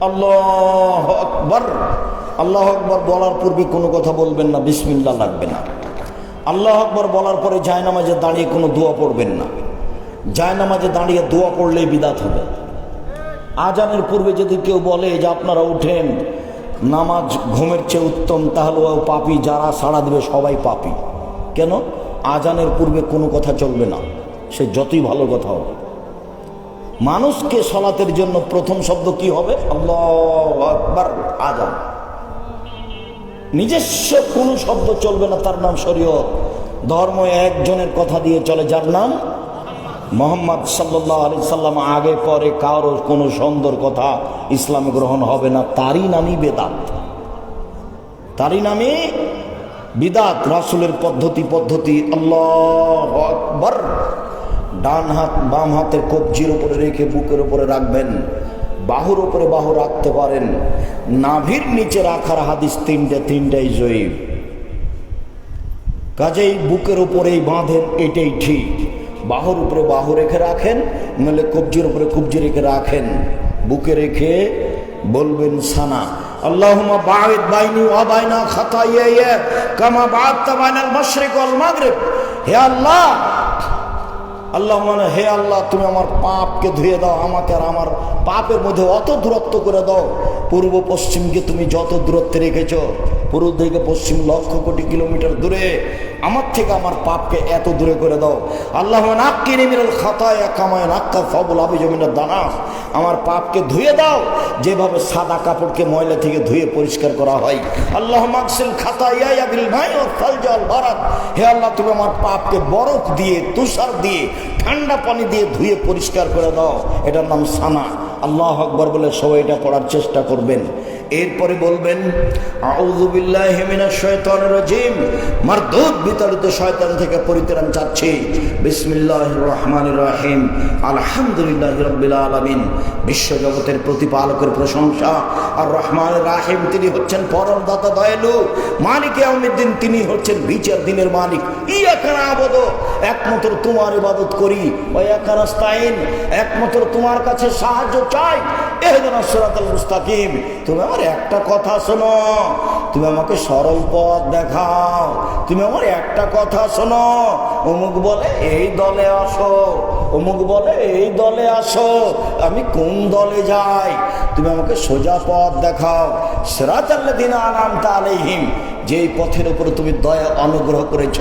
আল্লাহ আকবর। আল্লাহ আকবর বলার পূর্বে কোনো কথা বলবেন না বিসমিল্লা লাগবে না। আল্লাহ আকবর বলার পরে জায়নামাজে দাঁড়িয়ে কোনো দোয়া পড়বেন না। জায়নামাজে দাঁড়িয়ে দোয়া পড়লেই বিদাত হবে। আজানের পূর্বে যদি কেউ বলে যে আপনারা উঠেন, নামাজ ঘুমের চেয়ে উত্তম, তাহলে ও পাপি, যারা সাড়া দেবে সবাই পাপি। কেন? আজানের পূর্বে কোনো কথা চলবে না। সে যতই ভালো কথা হবে মানুষকে সলাতের জন্য প্রথম শব্দ কি হবে? আজান। নিজস্ব কোনো শব্দ চলবে না, তার নাম শরীয়ত। ধর্ম একজনের কথা দিয়ে চলে, যার নাম মোহাম্মদ সাল্লাহ আলি সাল্লাম। আগে পরে কারও কোনো সুন্দর কথা ইসলামে গ্রহণ হবে না, তারই নামই বেদাত। তারই নামে বিদাত, রাসুলের পদ্ধতি পদ্ধতি। আল্লাহ আকবর। ডান হাত, বাম হাতের কবজির উপরে রেখে বুকের উপরে রাখবেন। বাহুর উপরে বাহু রাখতে পারেন। নাভির নিচে রাখার হাদিস তিনটে, তিনটাই জয়ীব কাজেই বুকের উপরেই বাঁধেন, এটাই ঠিক। বাহুর উপরে বাহু রেখে রাখেন, নাহলে কবজির উপরে কবজি রেখে রাখেন। বুকে রেখে বলবেন সানা, আল্লাহুম্মা বাঈদ বাইনি ওয়া বাইনা খাতাইয়া কামা বাআদতা বাইনাল মাশরিক ওয়াল মাগরিব। হে আল্লাহ আল্লাহ মানে হে আল্লাহ, তুমি আমার পাপকে ধুয়ে দাও, আমাকে আর আমার পাপের মধ্যে অত দূরত্ব করে দাও। পূর্ব পশ্চিমকে তুমি যত দূরত্বে রেখেছ পূর্ব থেকে পশ্চিম লক্ষ কোটি কিলোমিটার দূরে। আমার থেকে আমার পাপকে এত দূরে করে দাও। আল্লাহ খাতায় কামায় আমার পাপকে ধুয়ে দাও। যেভাবে সাদা কাপড়কে ময়লা থেকে ধুয়ে পরিষ্কার করা হয়। আল্লাহ খাতা ও ফল জল ভারাত হে আল্লাহ, তুমি আমার পাপকে বরফ দিয়ে, তুষার দিয়ে, ঠান্ডা পানি দিয়ে ধুয়ে পরিষ্কার করে দাও। এটার নাম সানা। আল্লাহ আকবর বলে সবাই এটা পড়ার চেষ্টা করবেন। এরপরে বলবেন শয়তান থেকে পরিত্রাণ চাচ্ছি। বিসমিল্লাহির রহমানির রহিম। আলহামদুলিল্লাহি আলামিন। বিশ্বজগতের প্রতিপালকের প্রশংসা। আর রহমানের রাহিম, তিনি হচ্ছেন পরম দাতা দয়ালু। মালিক ইয়াউমিদ্দিন, তিনি হচ্ছেন বিচার দিনের মালিক। ইয়াকা নাবুদু, একমাত্র তোমার ইবাদত করি। ওয়া ইয়াকা নাস্তাইন একমাত্র তোমার কাছে সাহায্য চাই। এহদিনা সিরাতাল মুস্তাকিম। তুমি আমার একটা কথা শোনো। তুমি আমাকে সরল পথ দেখাও। তুমি আমার একটা কথা শোনো। অমুক বলে এই দলে আসো, অমুক বলে এই দলে আসো। আমি কোন দলে যাই? তুমি আমাকে সোজা পথ দেখাও। সিরাতাল্লাদিন আনাম তালেহিম যেই পথের উপরে তুমি দয়া অনুগ্রহ করেছ,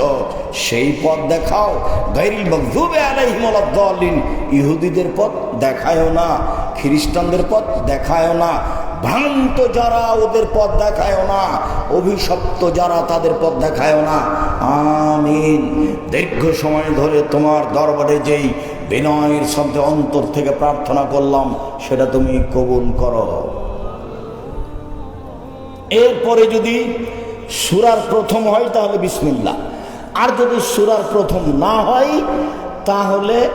সেই পথ দেখাও। ইহুদিদের পথ দেখায়ও না, খ্রিস্টানদের পথ দেখায়ও না। ভ্রান্ত যারা ওদের পথ দেখায়ও না, অভিশপ্ত যারা তাদের পথ দেখায়ও না। আমিন। দীর্ঘ সময় ধরে তোমার দরবারে যেই বিনয়ের শব্দে অন্তর থেকে প্রার্থনা করলাম, সেটা তুমি কবুল করো। এরপরে যদি সুরার প্রথম হয়, তাহলে বিসমিল্লা আর যদি সুরার প্রথম না হয়, তাহলে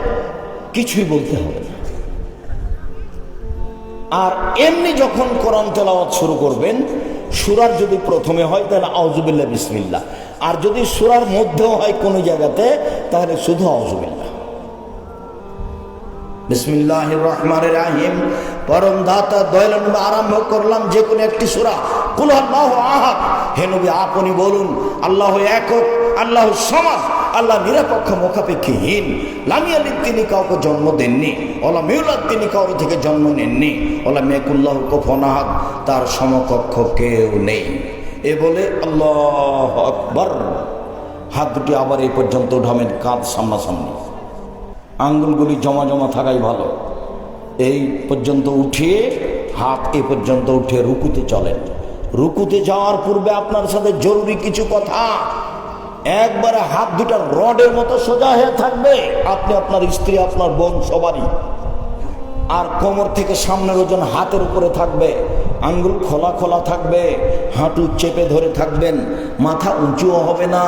কিছুই বলতে হবে না। আর এমনি যখন কোরআন তেলাওয়াত শুরু করবেন, সুরার যদি প্রথমে হয়, তাহলে আউজুবিল্লা বিসমিল্লা আর যদি সুরার মধ্যেও হয় কোনো জায়গাতে, তাহলে শুধু আউজুবিল্লা বিসমিল্লাহ রহমান রাহিম পরম দাতা দয়ালন আরম্ভ করলাম যে কোনো একটি সুরা। কুল আল্লাহ আহাদ। হে নবী, আপনি বলুন, আল্লাহ একক, আল্লাহ সমাজ আল্লাহ নিরপেক্ষ মুখাপেক্ষীহীন। লামিয়ালিদ তিনি কাউকে জন্ম দেননি, ওলা মিউলাদ তিনি কারও থেকে জন্ম নেননি, ওলা মেকুল্লাহ কোফনাহাদ তার সমকক্ষ কেউ নেই। এ বলে আল্লাহ আকবর। হাত দুটি আবার এই পর্যন্ত উঠাবেন কাঁধ সামনাসামনি। আঙ্গুলগুলি জমা জমা থাকাই ভালো। এই পর্যন্ত উঠিয়ে হাত এ পর্যন্ত উঠে রুকুতে চলেন। রুকুতে যাওয়ার পূর্বে আপনার সাথে জরুরি কিছু কথা। একবারে হাত দুটা রডের মতো সোজা হয়ে থাকবে। আপনি আপনার স্ত্রী, আপনার বোন সবারই। আর কোমর থেকে সামনের ওজন হাতের উপরে থাকবে। আঙ্গুল খোলা খোলা থাকবে। হাঁটু চেপে ধরে থাকবেন। মাথা উঁচুও হবে না,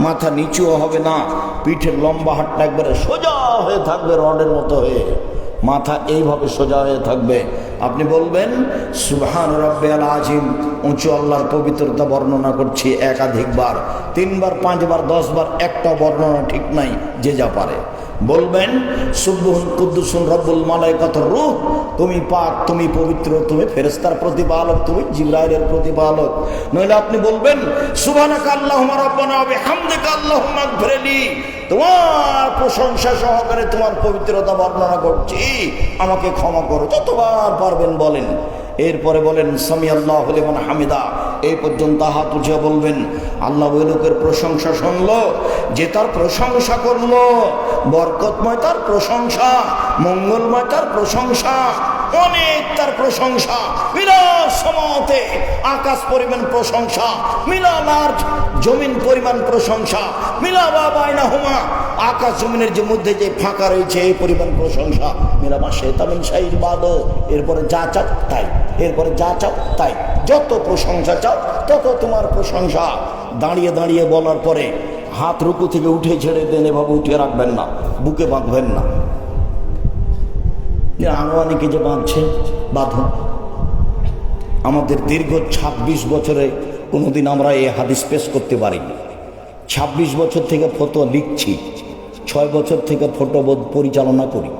মাথা নিচুও হবে না। পিঠের লম্বা হাতটা একবারে সোজা হয়ে থাকবে রডের মতো হয়ে। মাথা এইভাবে সোজা হয়ে থাকবে। আপনি বলবেন, সুবহান রব্বেল আজিম উঁচু আল্লাহর পবিত্রতা বর্ণনা করছি একাধিকবার। তিনবার, পাঁচবার, দশবার একটা বর্ণনা ঠিক নাই, যে যা পারে। বলবেন সুব্বুন কুদ্দুসুন রব্বুল মালাইকাত রূহ। তুমি পাক, তুমি পবিত্র, তুমি ফেরেস্তার প্রতিপালক, তুমি জিব্রাইলের প্রতিপালক। নইলে আপনি বলবেন, সুবহানাকা আল্লাহুম্মা রাব্বানা ওয়া বিহামদিকা আল্লাহুম্মা গফিরলি তোমার প্রশংসা সহকারে তোমার পবিত্রতা বর্ণনা করছি। আমাকে ক্ষমা করো, যতবার পারবেন বলেন। এরপরে বলেন সামি আল্লাহ হলিমান হামিদা এই পর্যন্ত হাত উঠে বলবেন, আল্লাহ ওই লোকের প্রশংসা শুনলো, যে তার প্রশংসা করল, বরকতময় তার প্রশংসা, মঙ্গলময় তার প্রশংসা, অনেক তার প্রশংসা বিরাট সমাতে আকাশ পরিমাণ প্রশংসা মিলামার জমিন পরিমাণ প্রশংসা মিলা বাবায়না হুমা আকাশ জমিনের যে মধ্যে যে ফাঁকা রয়েছে, এই পরিমাণ প্রশংসা মিলামা শেতামিন শাহির বাদ এরপরে যা চাও তাই, এরপরে যা চাও তাই। যত প্রশংসা চাও, তত তোমার প্রশংসা। দাঁড়িয়ে দাঁড়িয়ে বলার পরে হাত রুকু থেকে উঠে ছেড়ে দেন, এভাবে উঠিয়ে রাখবেন না, বুকে বাঁধবেন না। আনোয়ানিকে যে বাঁধছে, বাঁধুন। আমাদের দীর্ঘ ২৬ বছরে কোনোদিন আমরা এই হাদিস পেশ করতে পারিনি। ২৬ বছর থেকে ফটো লিখছি। ছয় বছর থেকে ফটো পরিচালনা করি।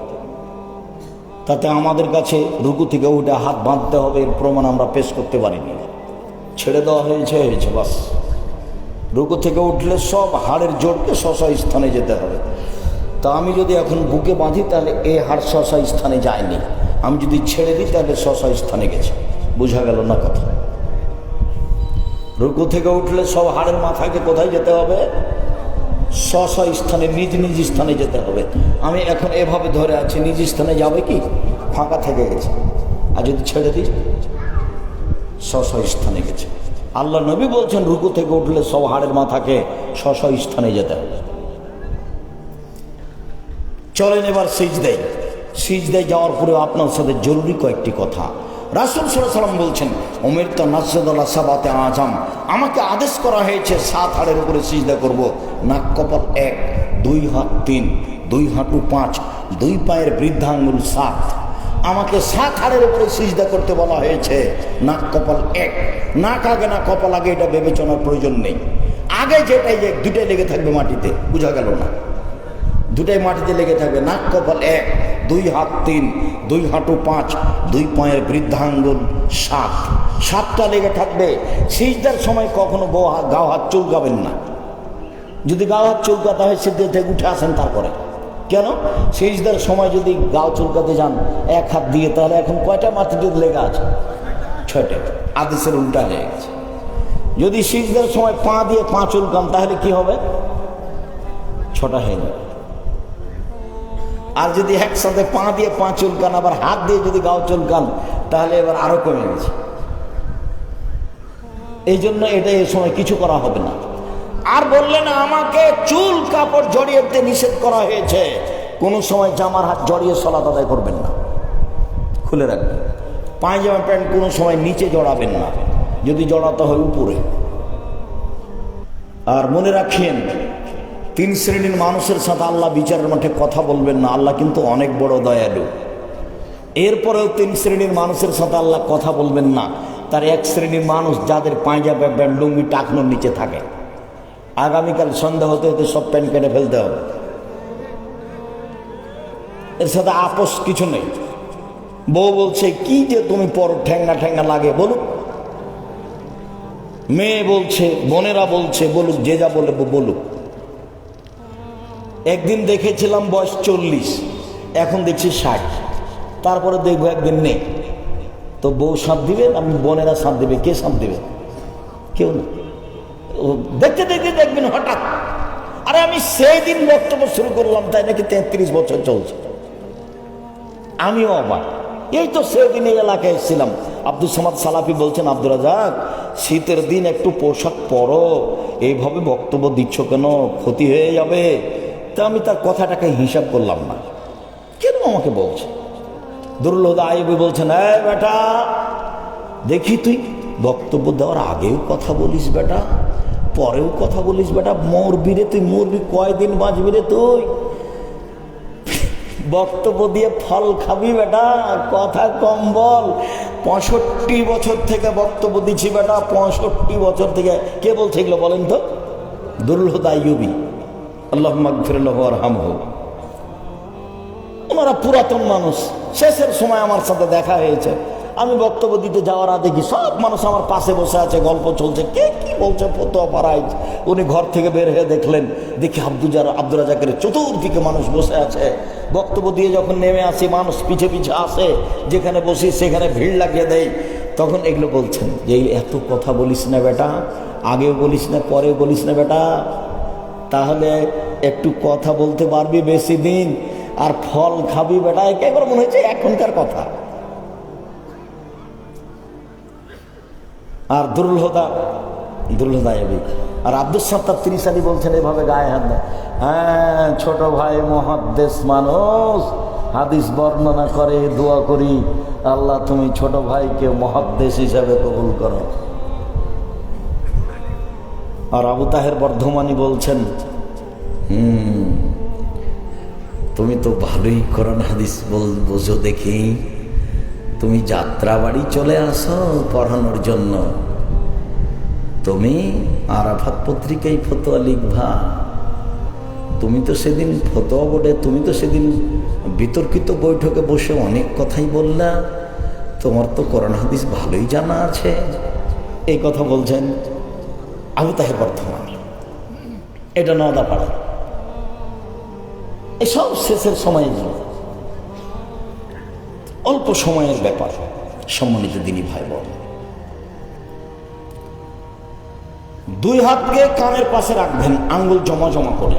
তাতে আমাদের কাছে রুকু থেকে উঠে হাত বাঁধতে হবে এর প্রমাণ আমরা পেশ করতে পারিনি। ছেড়ে দেওয়া হয়েছে হয়েছে, বাস। রুকু থেকে উঠলে সব হাড়ের জোরকে শশা স্থানে যেতে হবে। তা আমি যদি এখন বুকে বাঁধি, তাহলে এ হাড় শশা স্থানে যায়নি। আমি যদি ছেড়ে দিই, তাহলে শশা স্থানে গেছে। বোঝা গেল না কথা। রুকু থেকে উঠলে সব হাড়ের মাথাকে কোথায় যেতে হবে? শশা স্থানে, নিজ নিজ স্থানে যেতে হবে। আমি এখন এভাবে ধরে আছি, নিজ স্থানে যাবে কি? ফাঁকা থেকে গেছে। আর যদি ছেড়ে দিই শশা স্থানে গেছে। আল্লাহ নবী বলছেন, রুকু থেকে উঠলে সব হাড়ের মাথাকে শশা স্থানে যেতে হবে। চলেন এবার সিজ দেয় সিজ দেয় যাওয়ার পরে আপনার সাথে জরুরি কয়েকটি কথা। রাসুল সাল্লাম বলছেন ওমের তো নাসরদুল্লাহ সাবাতে আজম আমাকে আদেশ করা হয়েছে, সাত হাড়ের উপরে সিজদা করব। নাক কপাল এক, দুই হাত তিন, দুই হাঁটু পাঁচ, দুই পায়ের বৃদ্ধাঙ্গুল সাত। আমাকে সাত হাড়ের উপরে সিজদা করতে বলা হয়েছে। নাক কপাল এক। নাক আগে না কপাল আগে, এটা বিবেচনার প্রয়োজন নেই। আগে যেটাই যে দুটাই লেগে থাকবে মাটিতে। বোঝা গেল না? দুটাই মাটিতে লেগে থাকবে। নাক কপাল এক দুই হাত তিন, দুই হাঁটু পাঁচ, দুই পায়ের বৃদ্ধাঙ্গুল সাত। সাতটা লেগে থাকবে। সিজদার সময় কখনো বউ হাত গাও হাত চুলকাবেন না। যদি গাও হাত চুলকাতে হয়, সিদ্ধ থেকে উঠে আসেন তারপরে। কেন? সিজদার সময় যদি গাও চুলকাতে যান, এক হাত দিয়ে, তাহলে এখন কয়টা মাটিতে লেগে আছে? ছয়টা। আদেশের উল্টা হয়ে গেছে। যদি সিজদার সময় পা দিয়ে পা চুলকান, তাহলে কি হবে? ছটা হয়ে যাবে। আর যদি একসাথে পা দিয়ে পা চুলকান, আবার হাত দিয়ে যদি গাও চুলকান, তাহলে এবার আরও কমে গেছে। এই জন্য এটা এই সময় কিছু করা হবে না। আর বললেন, আমাকে চুল কাপড় জড়িয়ে দিতে নিষেধ করা হয়েছে। কোন সময় জামার হাত জড়িয়ে সলাত আদায় করবেন না। খুলে রাখবেন। পায়জামা প্যান্ট কোনো সময় নিচে জড়াবেন না। যদি জড়াতে হয় উপরে। আর মনে রাখেন তিন শ্রেণির মানুষের সাথে আল্লাহ বিচারের মাঠে কথা বলবেন না, আল্লাহ কিন্তু অনেক বড় দয়ালু। এরপরেও তিন শ্রেণির মানুষের সাথে আল্লাহ কথা বলবেন না, তার এক শ্রেণির মানুষ যাদের পাঁজাবে প্যান্ট লুঙ্গি টাকনোর নিচে থাকে। আগামীকাল সন্ধ্যা হতে হতে সব প্যান্ট কেটে ফেলতে হবে। এর সাথে আপোষ কিছু নেই। বউ বলছে, কি যে তুমি পর ঠ্যাঙ্গা ঠ্যাঙ্গা লাগে বলুক মেয়ে বলছে, বোনেরা বলছে, বলুক, যে যা বলে বলুক। একদিন দেখেছিলাম বয়স চল্লিশ, এখন দেখছি ষাট। তারপরে দেখব একদিন নেই। তো বউ সাঁত দিবে আমি বোনেরা সাঁত দিবে, কে সাঁত দিবে? কেউ না। দেখতে দেখতে দেখবেন হঠাৎ। আরে আমি সেই দিন বক্তব্য শুরু করলাম, তাই নাকি তেত্রিশ বছর চলছে? আমিও অবাক। এই তো সেদিন এই এলাকায় এসেছিলাম। আব্দুল সামাদ সালাফি বলছেন আব্দুল রাজাক, শীতের দিন একটু পোশাক পরো। এইভাবে বক্তব্য দিচ্ছ কেন? ক্ষতি হয়ে যাবে। তা আমি তার কথাটাকে হিসাব করলাম না। কেন আমাকে বলছে? দুর্লভ আইবি বলছেন এ বেটা, দেখি তুই বক্তব্য দেওয়ার আগেও কথা বলিস বেটা, পরেও কথা বলিস বেটা, মরবি রে তুই, মরবি কয়দিন বাঁচবি রে তুই? বক্তব্য দিয়ে ফল খাবি বেটা, কথা কম বল। পঁয়ষট্টি বছর থেকে বক্তব্য দিচ্ছি বেটা, পঁয়ষট্টি বছর থেকে, কে বলছে এগুলো বলেন তো? দুর্লভ আইয়ুবি। আল্লাহ মাগফিরুল্লাহ আরহাম হোক ওনারা পুরাতন মানুষ। শেষের সময় আমার সাথে দেখা হয়েছে। আমি বক্তব্য দিতে যাওয়ার আগে কি সব মানুষ আমার পাশে বসে আছে, গল্প চলছে। কে কি বলছে উনি ঘর থেকে বের হয়ে দেখলেন, দেখি আব্দুজার আব্দুল রাজাকের চতুর্দিকে মানুষ বসে আছে। বক্তব্য দিয়ে যখন নেমে আসি, মানুষ পিছে পিছে আসে। যেখানে বসি, সেখানে ভিড় লাগিয়ে দেয় তখন এগুলো বলছেন যে এত কথা বলিস না বেটা। আগেও বলিস না, পরেও বলিস না বেটা। তাহলে একটু কথা বলতে পারবি বেশি দিন, আর ফল খাবি বেটা একবার মনে হচ্ছে এখনকার কথা। আর দুরুল হোদা দুরুল হোদা এবি আর আব্দুল সত্তার তিরিশ আলী বলছেন, এভাবে গায়ে হাত হ্যাঁ ছোট ভাই মহাদ্দেশ মানুষ, হাদিস বর্ণনা করে, দোয়া করি, আল্লাহ তুমি ছোট ভাইকে মহাদ্দেশ হিসাবে কবুল করো। আর আবু তাহের বর্ধমানী বলছেন, হুম, তুমি তো ভালোই কোরআন হাদিস বল, বোঝো দেখি। তুমি যাত্রা বাড়ি চলে আসো পড়ানোর জন্য। তুমি আরাফাত পত্রিকায় ফতোয়া লিখবা। তুমি তো সেদিন ফতোয়া বোর্ডে, তুমি তো সেদিন বিতর্কিত বৈঠকে বসে অনেক কথাই বললা। তোমার তো কোরআন হাদিস ভালোই জানা আছে। এই কথা বলছেন আবু তাহের বর্ধমান এটা নদা পাড়া। এসব শেষের সময়ে গেল অল্প সময়ের ব্যাপার, সম্মানিত দিনী ভাই বোন দুই হাতকে কানের পাশে রাখবেন, আঙ্গুল জমা জমা করে।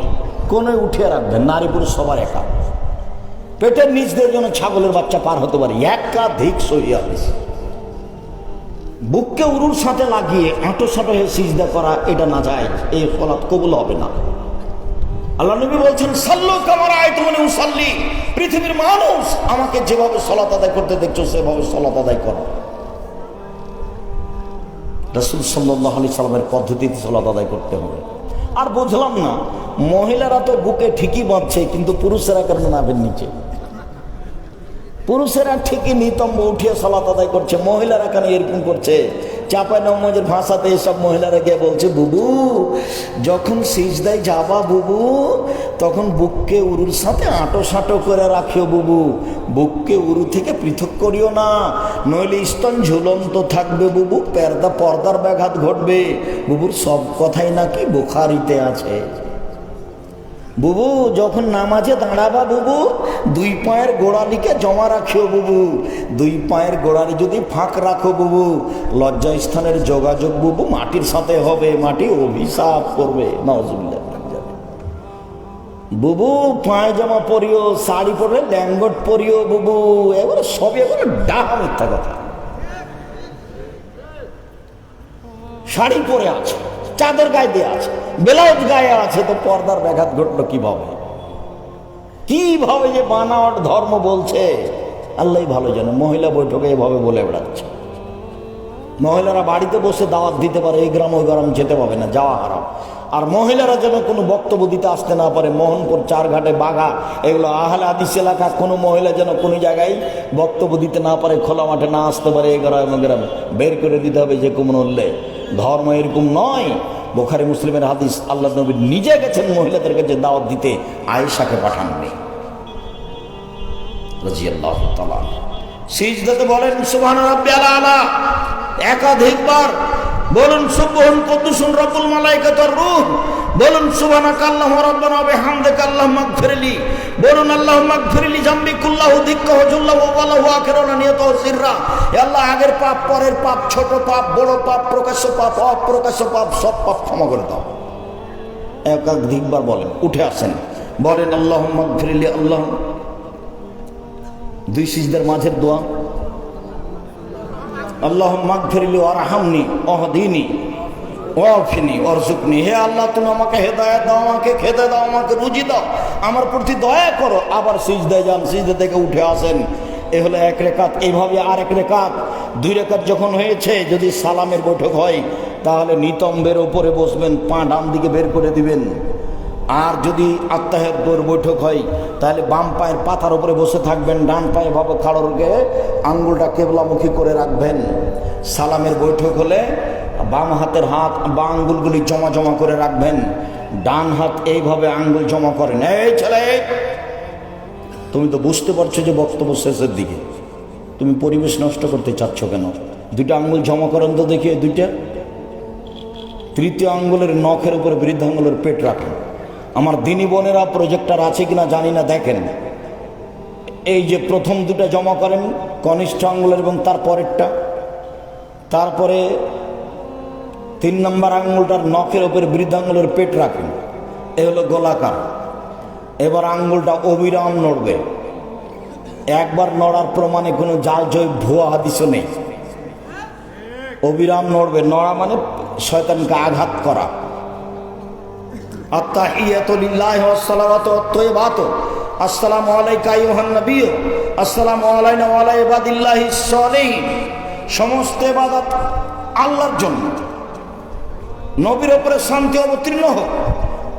কোনে উঠিয়ে রাখবেন, নারী পুরুষ সবার একা। পেটের নিচ দিয়ে যেন ছাগলের বাচ্চা পার হতে পারে। একাধিক সহিয়া হয়েছে। বুককে উরুর সাথে লাগিয়ে আঁটো সাঁটো হয়ে সিজদা করা, এটা না যায় এই ফলাত কবুল হবে না। আল্লাহ নবী বলছেন, সাল্লু কামার আয় তুমি সাল্লি পৃথিবীর মানুষ আমাকে যেভাবে সলাত আদায় করতে দেখছ, সেভাবে সলাত আদায় করো। রসুল সাল্লাহ আলি সাল্লামের পদ্ধতিতে সলাত আদায় করতে হবে। আর বুঝলাম না, মহিলারা তো বুকে ঠিকই বাঁধছে, কিন্তু পুরুষেরা কেন নাভের নিচে পুরুষেরা ঠিকই নিতম্ব উঠিয়ে সলাত আদায় করছে, মহিলারা কেন এরকম করছে? চাপাই নমজের ভাষাতে এসব মহিলারা গিয়ে বলছে, বুবু, যখন সিজদায় যাবা বুবু, তখন বুককে উরুর সাথে আঁটো সাঁটো করে রাখিও বুবু। বুককে উরু থেকে পৃথক করিও না, নইলে স্তন ঝুলন্ত থাকবে বুবু, পর্দা পর্দার ব্যাঘাত ঘটবে। বুবুর সব কথাই নাকি বোখারিতে আছে। বুবু, যখন নামাজে দাঁড়াবা বুবু, দুই পায়ের গোড়ালিকে জমা রাখিও বুবু। দুই পায়ের গোড়ালি যদি ফাঁক রাখো বুবু লজ্জা স্থানের যোগাযোগ বুবু মাটির সাথে হবে, মাটি অভিশাপ করবে। নজরুল্লাহ বুবু, পায়জামা পরিও, শাড়ি পরলে ল্যাঙ্গট পরিও বুবু। এবারে সবই এবারে ডাহা মিথ্যা কথা। শাড়ি পরে আছে। চাদর গায়ে দিয়ে আছে, ব্লাউজ গায়ে আছে, তো পর্দার ব্যাঘাত ঘটলো কীভাবে? কীভাবে যে বানাওয়াট ধর্ম বলছে? আল্লাহ ভালো জানে, মহিলা বৈঠকে এভাবে বলে বেড়াচ্ছে। মহিলারা বাড়িতে বসে দাওয়াত দিতে পারে, এই গ্রাম ওই গ্রাম যেতে পাবে না, যাওয়া হারাম। আর মহিলারা যেন কোনো বক্তব্য দিতে আসতে না পারে, মোহনপুর, চারঘাটে বাঘা, এগুলো আহলে আদিস এলাকা, কোনো মহিলা যেন কোনো জায়গায় বক্তব্য দিতে না পারে, খোলা মাঠে না আসতে পারে, এই গ্রামে গ্রামে বের করে দিতে হবে যে কোনো উল্লে ধর্ম এরকম নয়। বোখারি মুসলিমের হাদিস, আল্লাহ নবী নিজে গেছেন মহিলাদের কাছে দাওয়াত দিতে, আয়েশাকে পাঠাননি। তালা সিজদাতে বলেন সুবহান একাধিকবার বলুন সুবহান কুদ্দুসুন রব্বুল মালাইকাতুর রূহ। বলুন সুবহানাকা আল্লাহুম্মা রাব্বানা ওয়া বিহামদিকা আল্লাহুম্মা ইগফিরলি বলুন আল্লাহুম্মা ইগফিরলি জামবি কুল্লাহু দিক্কাহু জুল্লাহু ওয়া ওয়ালাহু আখিরানা নিয়াতাহু সিররা। হে আল্লাহ, আগের পাপ, পরের পাপ, ছোট পাপ, বড় পাপ, প্রকাশ্য পাপ, অপ্রকাশ্য পাপ, সব পাপ ক্ষমা করে দাও। একাধিকবার বলেন, উঠে আসেন। বলেন আল্লাহুম্মা ইগফিরলি আল্লাহ। দুই সিজদার মাঝের দোয়া। আল্লাহ মাগফিরলি আরহামনি অহদিনী ওয়াফিনি অরজুকনি হে আল্লাহ, তুমি আমাকে হেদায়ত দাও, আমাকে খেতে দাও, আমাকে রুজি দাও। আমার প্রতি দয়া করো। আবার সিজদায় যান, সিজদা থেকে উঠে আসেন। এ হলো এক রেখাত। এইভাবে আর এক রেখাত। দুই রেখাত যখন হয়েছে, যদি সালামের বৈঠক হয়, তাহলে নিতম্বের ওপরে বসবেন, পা ডান দিকে বের করে দিবেন। আর যদি আত্মাহের বৈঠক হয় তাহলে বাম পায়ের পাতার উপরে বসে থাকবেন, ডান পায়ে ভাবে খাড়োরকে আঙ্গুলটা কেবলামুখী করে রাখবেন। সালামের বৈঠক হলে বাম হাতের হাত, বা আঙ্গুলগুলি জমা জমা করে রাখবেন। ডান হাত এইভাবে আঙ্গুল জমা করেন এই ছেলে। তুমি তো বুঝতে পারছ যে বক্তব্য শেষের দিকে। তুমি পরিবেশ নষ্ট করতে চাচ্ছ কেন? দুইটা আঙ্গুল জমা করেন তো দেখি দুইটা। তৃতীয় আঙ্গুলের নখের উপরে বৃদ্ধ আঙ্গুলের পেট রাখেন। আমার দিনী বোনেরা প্রজেক্টার আছে কিনা জানি না, দেখেন এই যে প্রথম দুটা জমা করেন, কনিষ্ঠ আঙ্গুলের এবং তার পরেরটা। তারপরে তিন নম্বর আঙ্গুলটার নখের উপরে বৃদ্ধ আঙ্গুলের পেট রাখেন। এ হলো গোলাকার। এবার আঙ্গুলটা অবিরাম নড়বে। একবার নড়ার প্রমাণে কোনো জাল জয় ভুয়া হাদিসও নেই। অবিরাম নড়বে। নড়া মানে শয়তানকে আঘাত করা। সালিহিন। সমস্ত ইবাদত আল্লাহর জন্য। নবীর উপরে শান্তি অবতীর্ণ হোক,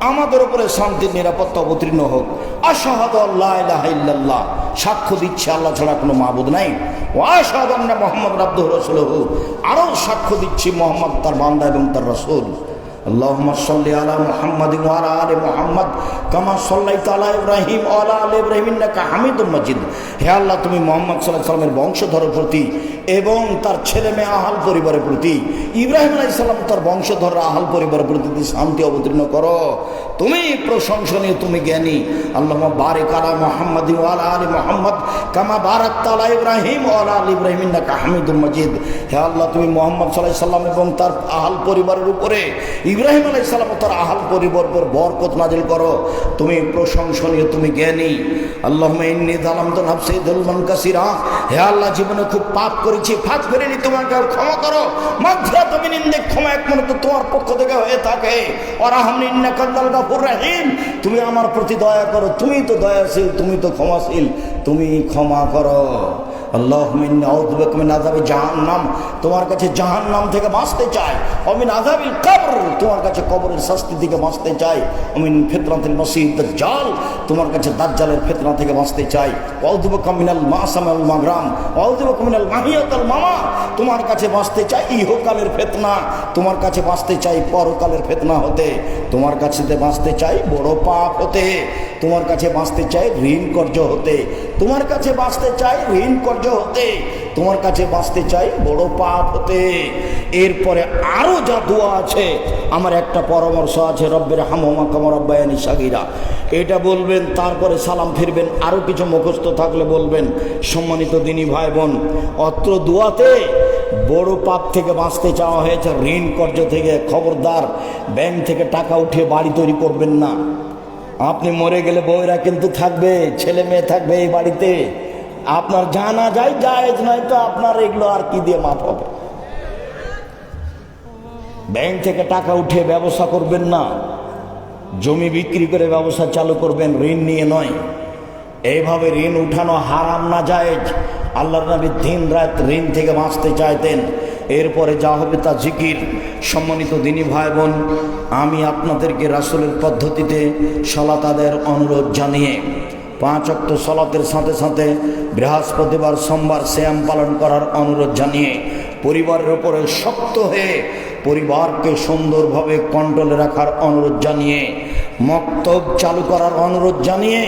আমাদের উপরে শান্তির নিরাপত্তা অবতীর্ণ হোক। আশাহাদ আল্লাহ সাক্ষ্য দিচ্ছে আল্লাহ ছাড়া কোনো মাবুদ নাই। ও আশাহাদ আমরা মোহাম্মদ রাব্দুহ রসুলহু। আরও সাক্ষ্য দিচ্ছি মোহাম্মদ তার বান্দা এবং তার রসুল। اللهم صل على محمد وعلى ال محمد كما صليت على ابراهيم وعلى ال ابراهيم انك حميد مجيد হে আল্লাহ তুমি মোহাম্মদ সাল্লাল্লাহু আলাইহি সাল্লামের বংশধরের প্রতি এবং তার ছেলে মেয়ে আহাল পরিবারের প্রতি, ইব্রাহিম আলাইহিস সালাম তার বংশধর আহাল পরিবারের প্রতি শান্তি অবতীর্ণ করো, তুমি প্রশংসনীয় তুমি জ্ঞানী। আল্লাহ বারিক আলা মুহাম্মদ ওয়ালা আলি মুহাম্মদ, কামা বারাক ইব্রাহিম আলি ইব্রাহিম হামিদুম মজিদ। হে আল্লাহ, তুমি মোহাম্মদ সাল্লাহ সাল্লাম এবং তার আহাল পরিবারের উপরে, ইব্রাহিম আলাই সাল্লাম তার আহাল পরিবার উপর বরকত নাজিল করো। তুমি প্রশংসনীয় তুমি জ্ঞানী। আল্লাহ ইন্নি দালাম তো নাফসি দুলমান কাসিরা। হে আল্লাহ, জীবনে খুব পাপ করেছি ফাঁক করিনি তোমাকে ক্ষমা করো। মাত্রা তুমি নিন্দে, ক্ষমা একমাত্র তোমার পক্ষ থেকে হয়ে থাকে। রাহিম। তুমি আমার প্রতি দয়া করো, তুমি তো দয়াশীল, তুমি তো ক্ষমাশীল, তুমি ক্ষমা করো। আল্লাহ আজাবি জাহান্নাম। তোমার কাছে জাহান্নাম থেকে বাঁচতে অমিন কবর। তোমার কাছে কবরের শাস্তি থেকে বাঁচতে অমিন তোমার কাছে দাজ্জালের ফেতনা থেকে বাঁচতে চাই। অউদুব কমিনাল মাসামাল মাগরাম অউদুব কমিনাল মাহিয়াতাল মামা। তোমার কাছে বাঁচতে চাই ইহকালের ফেতনা, তোমার কাছে বাঁচতে চাই পরকালের ফেতনা হতে। তোমার কাছে বাঁচতে চাই বড় পাপ হতে। তোমার কাছে বাঁচতে চাই ঋণ কর্য হতে। তোমার কাছে বাঁচতে চাই ঋণ কর্য হতে। তোমার কাছে বাঁচতে চাই, বড় পাপ হতে। এরপরে আরও যা দোয়া আছে, আমার একটা পরামর্শ আছে, রব্বের হামমা কামর আব্বায়ানি সাগিরা। এটা বলবেন, তারপরে সালাম ফিরবেন আরও কিছু মুখস্থ থাকলে বলবেন, সম্মানিত দিনী ভাই বোন অত্র দোয়াতে বড় পাপ থেকে বাঁচতে চাওয়া হয়েছে, ঋণ কর্য থেকে খবরদার, ব্যাংক থেকে টাকা উঠিয়ে বাড়ি তৈরি করবেন না। আপনি মরে গেলে বউরা কিন্তু থাকবে, ছেলে মেয়ে থাকবে এই বাড়িতে। আপনার জানা যায়, জায়েজ নয় তো আপনার এগুলো আর কি দিয়ে মাপ হবে? ব্যাংক থেকে টাকা উঠিয়ে ব্যবসা করবেন না। জমি বিক্রি করে ব্যবসা চালু করবেন, ঋণ নিয়ে নয়। এইভাবে ঋণ উঠানো হারাম না, জায়েজ। আল্লাহ নবী দিন রাত ঋণ থেকে বাঁচতে চাইতেন। এরপরে যা হবে তা জিকির। সম্মানিত দিনী ভাই বোন আমি আপনাদেরকে রাসুলের পদ্ধতিতে সলাতাদের অনুরোধ জানিয়ে পাঁচ অক্ট সলাতের সাথে সাথে বৃহস্পতিবার সোমবার শ্যাম পালন করার অনুরোধ জানিয়ে পরিবারের উপরে শক্ত হয়ে পরিবারকে সুন্দরভাবে কন্ট্রোলে রাখার অনুরোধ জানিয়ে মক্তব চালু করার অনুরোধ জানিয়ে